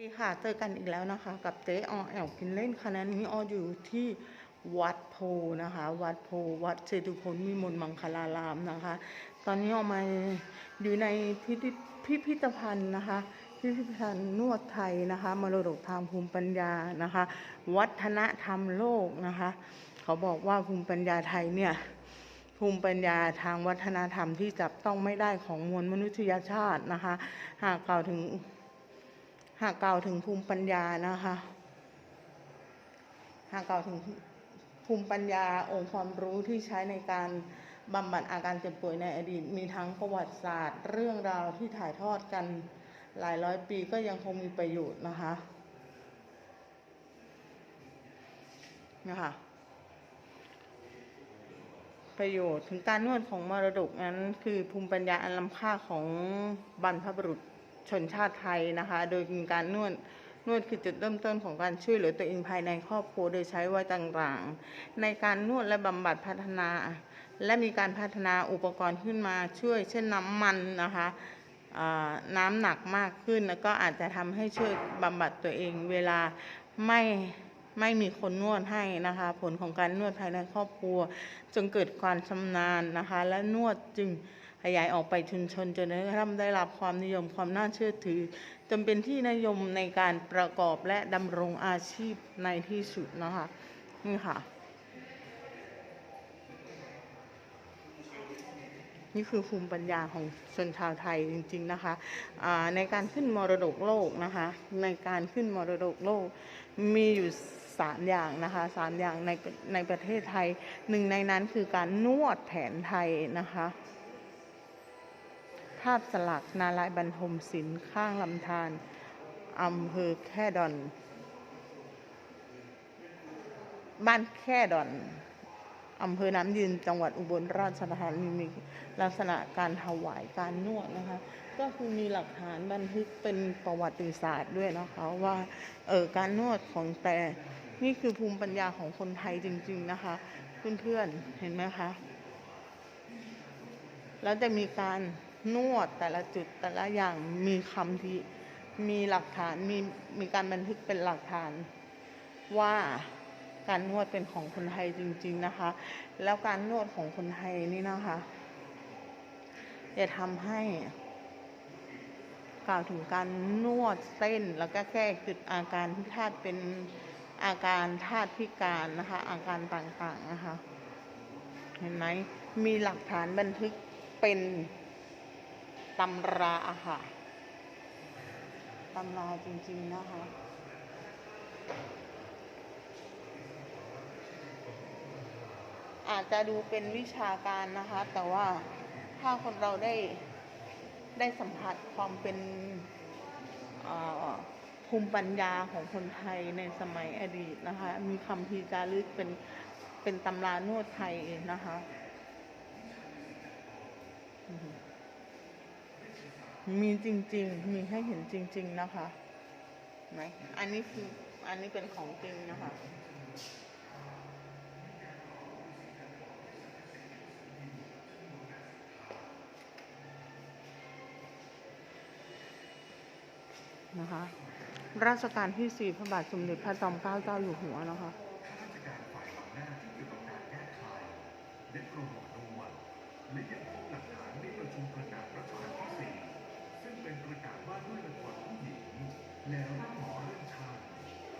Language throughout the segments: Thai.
ดีค่ะ เจอกันอีกแล้วนะคะ กับเจ๊อแอลกินเล่นคณะนี้ออยู่ที่วัดโพนะคะ วัดโพ วัดเชตุพนวิมลมังคลารามนะคะ ตอนนี้ออกมาอยู่ในพิพิพิธภัณฑ์นะคะ พิพิธภัณฑ์นวดไทยนะคะ มรดกทางภูมิปัญญานะคะ วัฒนธรรมโลกนะคะ เขาบอกว่าภูมิปัญญาไทยเนี่ย ภูมิปัญญาทางวัฒนธรรมที่จับต้องไม่ได้ของมวลมนุษยชาตินะคะ หากกล่าวถึง หากกล่าวถึงภูมิปัญญานะคะ หากกล่าวถึงภูมิปัญญาองค์ความรู้ที่ใช้ในการบำบัดอาการเจ็บป่วยในอดีต มีทั้งประวัติศาสตร์ เรื่องราวที่ถ่ายทอดกันหลายร้อยปีก็ยังคงมีประโยชน์นะคะนะคะประโยชน์ถึงการนวดของมรดกนั้น คือภูมิปัญญาอันล้ำค่าของบรรพบุรุษ ชนชาติไทยนะคะ โดยมีการนวดนวดคือจุดเริ่มต้นของการช่วยเหลือตัวเองภายในครอบครัวโดยใช้วัยต่างๆ ในการนวดและบำบัดพัฒนา และมีการพัฒนาอุปกรณ์ขึ้นมาช่วย เช่นน้ำมันนะคะน้ำหนักมากขึ้นแล้วก็อาจจะทำให้ช่วยบำบัดตัวเองเวลาไม่ไม่มีคนนวดให้นะคะ ผลของการนวดภายในครอบครัว จนเกิดความชำนาญนะคะ และนวดจึง ขยายออกไปชุมชนจนกระทั่งได้รับความนิยมความน่าเชื่อถือ จนเป็นที่นิยมในการประกอบและดำรงอาชีพในที่สุดนะคะนี่ค่ะ นี่คือภูมิปัญญาของชนชาวไทยจริง ๆนะคะอ่าในการขึ้นมรดกโลกนะคะ ในการขึ้นมรดกโลกมีอยู่สามอย่างนะคะสามอย่างในในประเทศไทยหนึ่งในนั้นคือการนวดแผนไทยนะคะ ภาพสลักนาลายบรรทมศิลป์ข้างลำธารอำเภอแค่ดอน บ้านแค่ดอนอำเภอน้ำยืนจังหวัดอุบลราชธานีมีลักษณะการถวายการนวดนะคะ ก็คือมีหลักฐานบันทึกเป็นประวัติศาสตร์ด้วยนะคะว่าเออการนวดของแต่นี่คือภูมิปัญญาของคนไทยจริง ๆนะคะ เพื่อนๆเห็นไหมคะ แล้วจะมีการ นวดแต่ละจุดแต่ละอย่างมีคำที่มีหลักฐานมีมีการบันทึกเป็นหลักฐานว่าการนวดเป็นของคนไทยจริง ๆนะคะ แล้วการนวดของคนไทยนี่นะคะจะทำให้กล่าวถึงการนวดเส้นแล้วก็แก้จุดอาการที่ธาตุเป็นอาการธาตุพิการนะคะ อาการต่างๆนะคะ เห็นไหมมีหลักฐานบันทึกเป็น ตำราอะค่ะตำราจริงๆนะคะอาจจะดูเป็นวิชาการนะคะ แต่ว่าถ้าคนเราได้ได้สัมผัสความเป็นภูมิปัญญาของคนไทยในสมัยอดีตนะคะ มีคำพีจารึกเป็นเป็นตำรานวดไทยนะคะ มีจริง ๆ มีให้เห็นจริง ๆ นะคะไหมอันนี้คืออันนี้เป็นของจริงนะคะ นะคะรัชกาลที่สี่พระบาทสมเด็จพระจอมเกล้าเจ้าอยู่หัวนะคะข้าราชกรฝ่ายเหล่าหน้าที่เกี่ยวกับการและโปรโมทรางวัลและยังพบหลักฐานในประชุมประกาศรัชกาล เป็นประกาศว่าด้วยละครผู้หญิง แล้วหมอเรื่องชาติ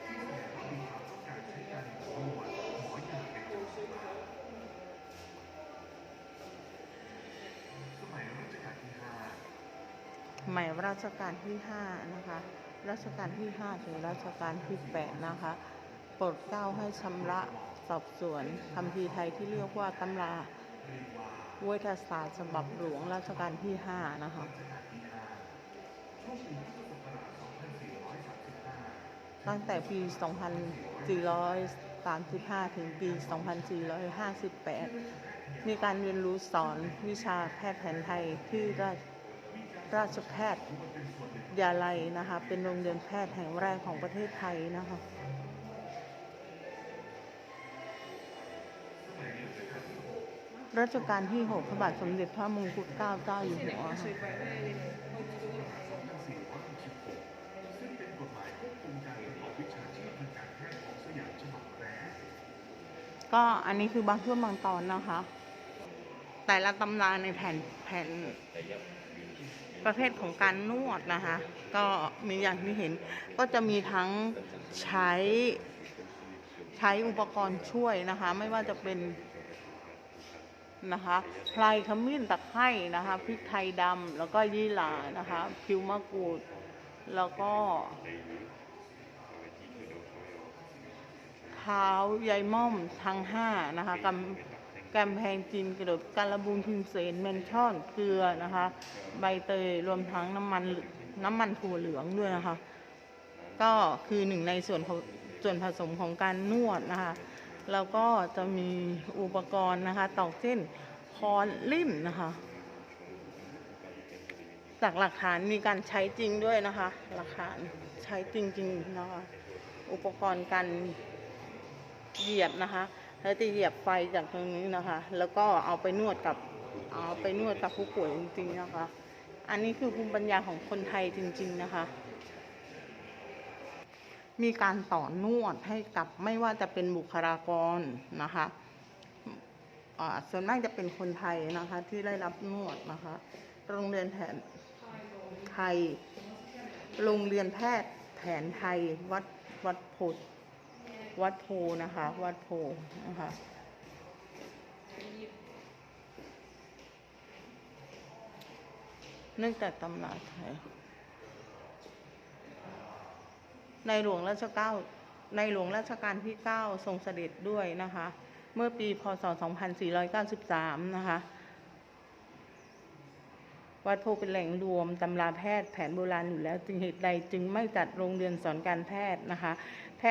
ที่แสดงว่ามีความต้องการใช้การหมอนวดหมออยาเป็นจำนวนมากสมัยรัชกาลที่ห้าใหม่รัชกาลที่ห้านะคะรัชกาลที่ห้าถึงรัชกาลที่แปดนะคะโปรดเกล้าให้ชำระสอบสวนคำพีไทยที่เรียกว่าตำราเวทศาสตร์ฉบับหลวงรัชกาลที่ห้านะคะ ตั้งแต่ปี 2435 ถึงปี 2458 มีการเรียนรู้สอนวิชาแพทย์แผนไทยที่ราชราชแพทย์ยาลัยนะคะ เป็นโรงเรียนแพทย์แห่งแรกของประเทศไทยนะคะรัชกาลที่ 6 พระบาทสมเด็จพระมงกุฎเกล้าเจ้าอยู่หัวค่ะ ซึ่งเป็นกฎหมาย ก็อันนี้คือบางช่วงบางตอนนะคะ แต่ละตำราในแผ่นแผ่นประเภทของการนวดนะคะ ก็มีอย่างที่เห็นก็จะมีทั้งใช้ใช้อุปกรณ์ช่วยนะคะ ไม่ว่าจะเป็นนะคะพลายขมิ้นตะไคร่นะคะพริกไทยดำแล้วก็ยี่หร่านะคะผิวมะกรูด แล้วก็ เท้ายายม่อมทั้งห้านะคะกำกำแพงจีนกระดดการะบูนพิมเสนเมนช่อนเกลือนะคะ ใบเตยรวมทั้งน้ำมันน้ำมันถั่วเหลืองด้วยนะคะ ก็คือหนึ่งในส่วนส่วนผสมของการนวดนะคะแล้วก็จะมีอุปกรณ์นะคะตอกเส้นคอนลิ่มนะคะ จากหลักฐานมีการใช้จริงด้วยนะคะ หลักฐานใช้จริงๆนะคะ อุปกรณ์การ เหยียบนะคะ แล้วจะเหยียบไฟจากตรงนี้นะคะ แล้วก็เอาไปนวดกับเอาไปนวดกับผู้ป่วยจริงๆนะคะ อันนี้คือภูมิปัญญาของคนไทยจริง ๆนะคะ มีการต่อนวดให้กับไม่ว่าจะเป็นบุคลากรนะคะส่วนมากจะเป็นคนไทยนะคะ ที่ได้รับนวดนะคะ โรงเรียนแผนไทย โรงเรียนแพทย์แผนไทยวัดวัดโพธิ์ วัดโพนะคะ วัดโพนะคะเนื่องจากตำราไทย ในหลวงรัชกาลในหลวงรัชกาลที่ 9 ทรงเสด็จด้วยนะคะ เมื่อปีพศ 2493 นะคะ วัดโพเป็นแหล่งรวมตำราแพทย์แผนโบราณอยู่แล้ว จึงเหตุใดจึงไม่จัดโรงเรียนสอนการแพทย์นะคะ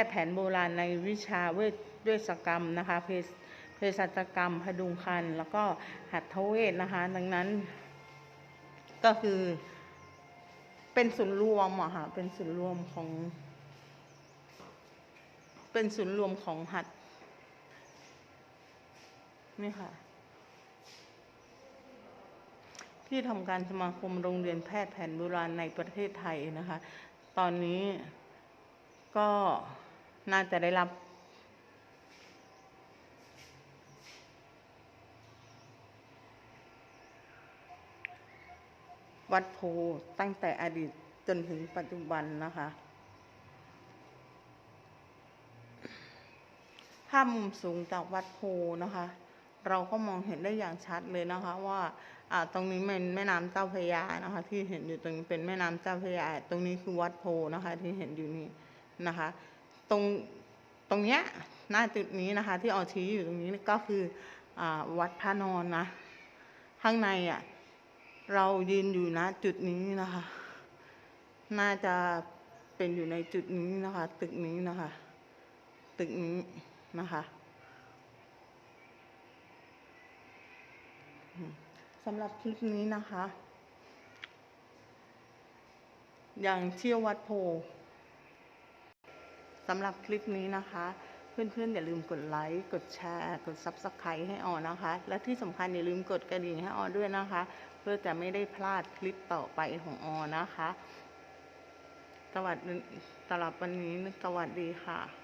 ทย์แผนโบราณในวิชาเวชเวชกรรมนะคะเภสัชกรรมพดุงครรภ์แล้วก็หัตถเวชนะคะ ดังนั้น ก็คือ เป็นศูนย์รวมอะค่ะเป็นศูนย์รวมของ เป็นศูนย์รวมของหัดนี่ค่ะ ที่ทำการสมาคมโรงเรียนแพทย์แผนโบราณในประเทศไทยนะคะ ตอนนี้ก็ น่าจะได้รับ วัดโพตั้งแต่อดีตจนถึงปัจจุบันนะคะ ภาพมุมสูงจากวัดโพนะคะ เราก็มองเห็นได้อย่างชัดเลยนะคะว่าตรงนี้เป็นแม่น้ำเจ้าพยานะคะ ที่เห็นอยู่ตรงนี้เป็นแม่น้ำเจ้าพยา ตรงนี้คือวัดโพนะคะ ที่เห็นอยู่นี้นะคะ ตรงตรงเนี้ยหน้าจุดนี้นะคะ ที่เอชี้อยู่ตรงนี้ก็คืออวัดพระนอนนะ ข้างในอะเรายืนอยู่นะจุดนี้นะคะ น่าจะเป็นอยู่ในจุดนี้นะคะ ตึกนี้นะคะ ตึกนี้นะคะสำหรับคลิปนี้นะคะ อย่างเชี่ยววัดโพ สำหรับคลิปนี้นะคะ เพื่อนๆอย่าลืมกดไลค์ กดแชร์ กด Subscribe ให้ออนะคะ และที่สำคัญอย่าลืมกดกระดิ่งให้ออด้วยนะคะ เพื่อจะไม่ได้พลาดคลิปต่อไปของออนะคะสวัสดีสำหรับวันนี้สวัสดีค่ะ